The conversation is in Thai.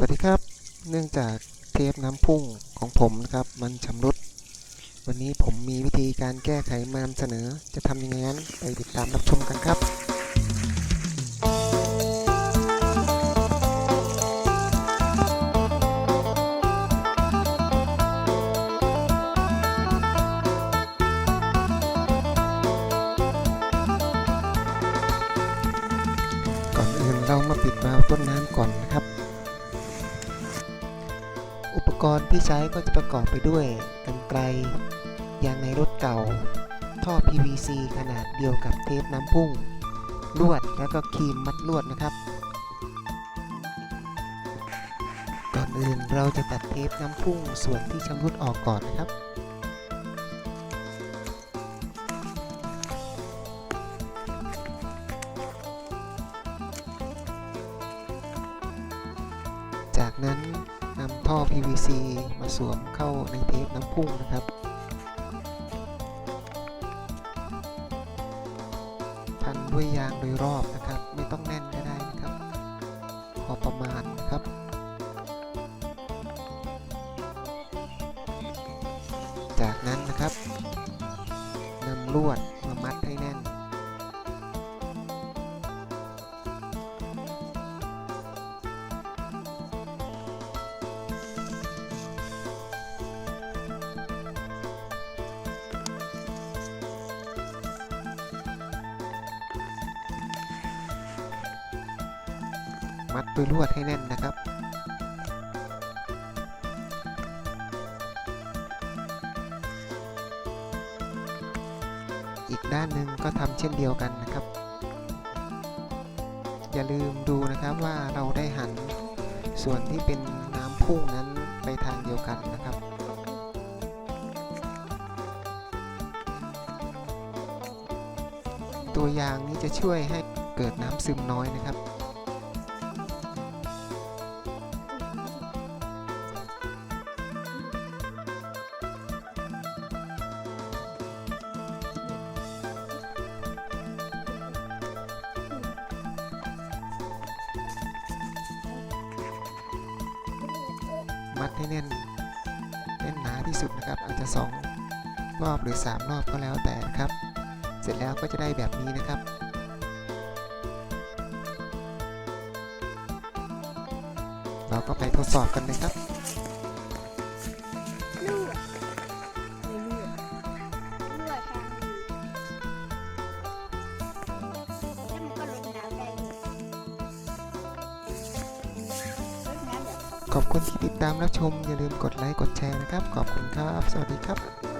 สวัสดีครับ เนื่องจากเทปน้ำพุ่งของผมนะครับ มันชำรุด วันนี้ผมมีวิธีการแก้ไขมานำเสนอ จะทำยังไงนั้นไปติดตามรับชมกันครับก่อนอื่นเรามาปิดวาล์วต้นน้ำก่อนนะครับ กรณ์ที่ใช้ก็จะประกอบไปด้วยกรรไกรยางในรถเก่า ท่อ PVC ขนาดเดียวกับเทปน้ำพุ่ง ลวดแล้วก็ครีมมัดลวดนะครับ ก่อนอื่นเราจะตัดเทปน้ำพุ่งส่วนที่ชำรุดออกก่อนนะครับจากนั้น นำท่อ PVC มาสวมเข้าในเทปน้ำพุ่งนะครับพันด้วยยางโดยรอบนะครับ ไม่ต้องแน่นก็ได้นะครับ พอประมาณนะครับจากนั้นนะครับนำลวด มัดด้วยลวดให้แน่นนะครับ อีกด้านหนึ่งก็ทำเช่นเดียวกันนะครับ อย่าลืมดูนะครับว่าเราได้หันส่วนที่เป็นน้ำพุ่งนั้นไปทางเดียวกันนะครับตัวยางนี้จะช่วยให้เกิดน้ำซึมน้อยนะครับ มัดให้แน่นแน่นหนาที่สุดนะครับ อาจจะ 2 รอบหรือ 3 รอบก็แล้วแต่นะครับ เสร็จแล้วก็จะได้แบบนี้นะครับเราก็ไปทดสอบกันเลยครับ ขอบคุณที่ติดตามรับชม อย่าลืมกดไลค์ กดแชร์นะครับ ขอบคุณครับ สวัสดีครับ